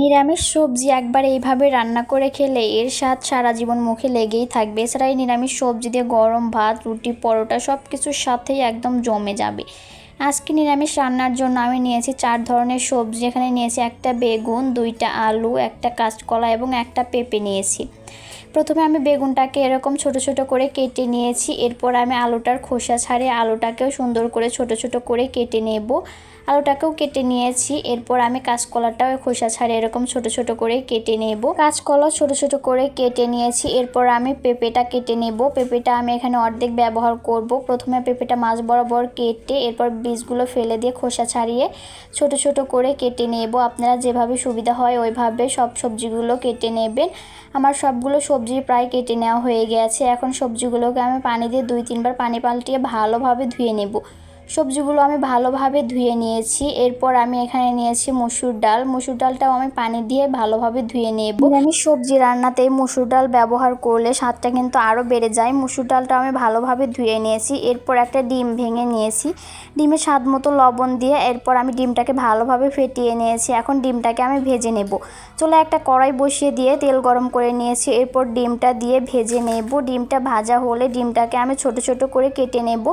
নিরামিষ সবজি একবার এইভাবে রান্না করে খেলে এর স্বাদ সারা জীবন মুখে লেগেই থাকবে। এছাড়া এই নিরামিষ সবজি দিয়ে গরম ভাত, রুটি, পরোটা সব কিছুর সাথেই একদম জমে যাবে। আজকে নিরামিষ রান্নার জন্য আমি নিয়েছি চার ধরনের সবজি। এখানে নিয়েছি একটা বেগুন, দুইটা আলু, একটা কাঁচকলা এবং একটা পেঁপে নিয়েছি। প্রথমে আমি বেগুনটাকে এরকম ছোট ছোট করে কেটে নিয়েছি। এরপর আমি আলুটার খোসা ছাড়িয়ে আলুটাকেও সুন্দর করে ছোট ছোট করে কেটে নেব। আলুটাকেও কেটে নিয়েছি। এরপর আমি কাঁচকলাটাও খোসা ছাড়িয়ে এরকম ছোট ছোট করে কেটে নেব। কাঁচকলা ছোট ছোট করে কেটে নিয়েছি। এরপর আমি পেঁপেটা কেটে নেব। পেঁপেটা আমি এখানে অর্ধেক ব্যবহার করব। প্রথমে পেঁপেটা মাছ বরাবর কেটে এরপর বীজগুলো ফেলে দিয়ে খোসা ছাড়িয়ে ছোট ছোট করে কেটে নেব। আপনারা যেভাবে সুবিধা হয় ওইভাবে সব সবজিগুলো কেটে নেবেন। আমার সবগুলো সবজি প্রায় কেটে নেওয়া হয়ে গেছে। এখন সবজিগুলোকে আমি পানি দিয়ে দুই তিনবার পানি পাল্টিয়ে ভালোভাবে ধুয়ে নেব। সবজিগুলো আমি ভালোভাবে ধুয়ে নিয়েছি। এরপর আমি এখানে নিয়েছি মসুর ডাল। মসুর ডালটাও আমি পানি দিয়ে ভালোভাবে ধুয়ে নেব। আমি সবজি রান্নাতে মসুর ডাল ব্যবহার করলে স্বাদটা কিন্তু আরও বেড়ে যায়। মসুর ডালটা আমি ভালোভাবে ধুয়ে নিয়েছি। এরপর একটা ডিম ভেঙে নিয়েছি। ডিমে স্বাদ মতো লবণ দিয়ে এরপর আমি ডিমটাকে ভালোভাবে ফেটিয়ে নিয়েছি। এখন ডিমটাকে আমি ভেজে নেব। চলে একটা কড়াই বসিয়ে দিয়ে তেল গরম করে নিয়েছি। এরপর ডিমটা দিয়ে ভেজে নেব। ডিমটা ভাজা হলে ডিমটাকে আমি ছোট ছোট করে কেটে নেব।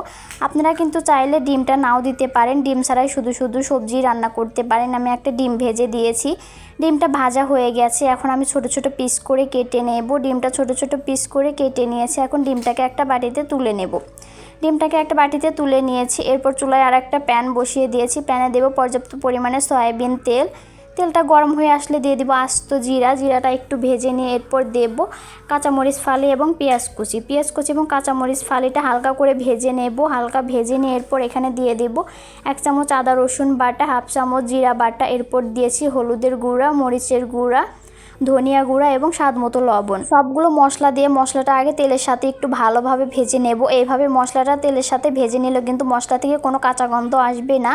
আপনারা কিন্তু চাইলে ডিমটা নাও দিতে পারেন। ডিম ছাড়াই শুধু শুধু সবজি রান্না করতে পারেন। আমি একটা ডিম ভেজে দিয়েছি। ডিমটা ভাজা হয়ে গেছে। এখন আমি ছোট ছোট পিস করে কেটে নেব। ডিমটা ছোট ছোট পিস করে কেটে নিয়েছি। এখন ডিমটাকে একটা বাটিতে তুলে নেব। ডিমটাকে একটা বাটিতে তুলে নিয়েছি। এরপর চুলায় আর একটা প্যান বসিয়ে দিয়েছি। প্যানে দেব পর্যাপ্ত পরিমাণে সয়াবিন তেল। তেলটা গরম হয়ে আসলে দিয়ে দেবো আস্ত জিরা। জিরাটা একটু ভেজে নিয়ে এরপর দেব কাঁচামরিচ, ফালি এবং পেঁয়াজ কুচি। পেঁয়াজ কুচি এবং কাঁচামরিচ, ফালিটা হালকা করে ভেজে নেব। হালকা ভেজে নিয়ে এরপর এখানে দিয়ে দেব এক চামচ আদা, রসুন বাটা, হাফ চামচ জিরা বাটা। এরপর দিয়েছি হলুদের গুঁড়া, মরিচের গুঁড়া, ধনিয়া গুঁড়া এবং স্বাদ মতো লবণ। সবগুলো মশলা দিয়ে মশলাটা আগে তেলের সাথে একটু ভালোভাবে ভেজে নেব। এইভাবে মশলাটা তেলের সাথে ভেজে নিলে কিন্তু মশলা থেকে কোনো কাঁচা গন্ধ আসবে না।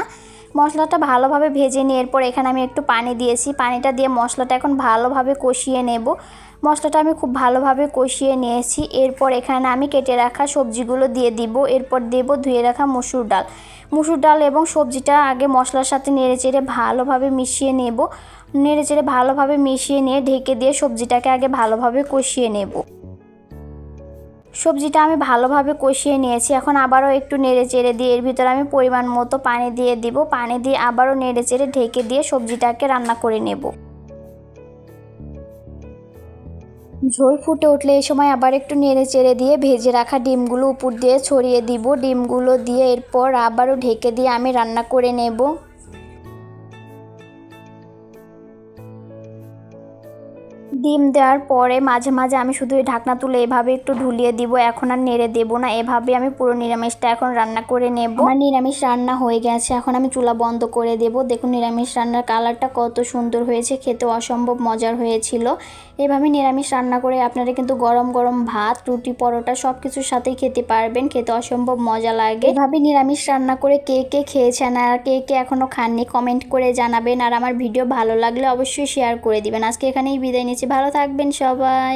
মশলাটা ভালোভাবে ভেজে নিয়ে এরপর এখানে আমি একটু পানি দিয়েছি। পানিটা দিয়ে মশলাটা এখন ভালোভাবে কষিয়ে নেব। মশলাটা আমি খুব ভালোভাবে কষিয়ে নিয়েছি। এরপর এখানে আমি কেটে রাখা সবজিগুলো দিয়ে দিব। এরপর দেব ধুয়ে রাখা মসুর ডাল। মসুর ডাল এবং সবজিটা আগে মশলার সাথে নেড়ে চেড়ে ভালোভাবে মিশিয়ে নেব। নেড়ে চেড়ে ভালোভাবে মিশিয়ে নিয়ে ঢেকে দিয়ে সবজিটাকে আগে ভালোভাবে কষিয়ে নেব। সবজিটা আমি ভালোভাবে কষিয়ে নিয়েছি। এখন আবারও একটু নেড়ে চেড়ে দিয়ে এর ভিতরে আমি পরিমাণ মতো পানি দিয়ে দিব। পানি দিয়ে আবারও নেড়ে চেড়ে ঢেকে দিয়ে সবজিটাকে রান্না করে নেব। ঝোল ফুটে উঠলে এই সময় আবার একটু নেড়ে চেড়ে দিয়ে ভেজে রাখা ডিমগুলো উপর দিয়ে ছড়িয়ে দিব। ডিমগুলো দিয়ে এরপর আবারও ঢেকে দিয়ে আমি রান্না করে নেব। ডিম দেওয়ার পরে মাঝে মাঝে আমি শুধু এই ঢাকনা তুলে এভাবে একটু ঢুলিয়ে দিব, এখন আর নেড়ে দেবো না। এভাবে আমি পুরো নিরামিষটা এখন রান্না করে নেব। আমার নিরামিষ রান্না হয়ে গেছে, এখন আমি চুলা বন্ধ করে দেব। দেখুন নিরামিষ রান্নার কালারটা কত সুন্দর হয়েছে, খেতে অসম্ভব মজার হয়েছিল। এভাবে নিরামিষ রান্না করে আপনারা কিন্তু গরম গরম ভাত, রুটি, পরোটা সব কিছুর সাথেই খেতে পারবেন, খেতে অসম্ভব মজা লাগে। এভাবে নিরামিষ রান্না করে কে কে খেয়েছেন আর কে কে এখনও খাননি, কমেন্ট করে জানাবেন। আর আমার ভিডিও ভালো লাগলে অবশ্যই শেয়ার করে দিবেন। আজকে এখানেই বিদায় নিচ্ছি। ভালো থাকবেন সবাই।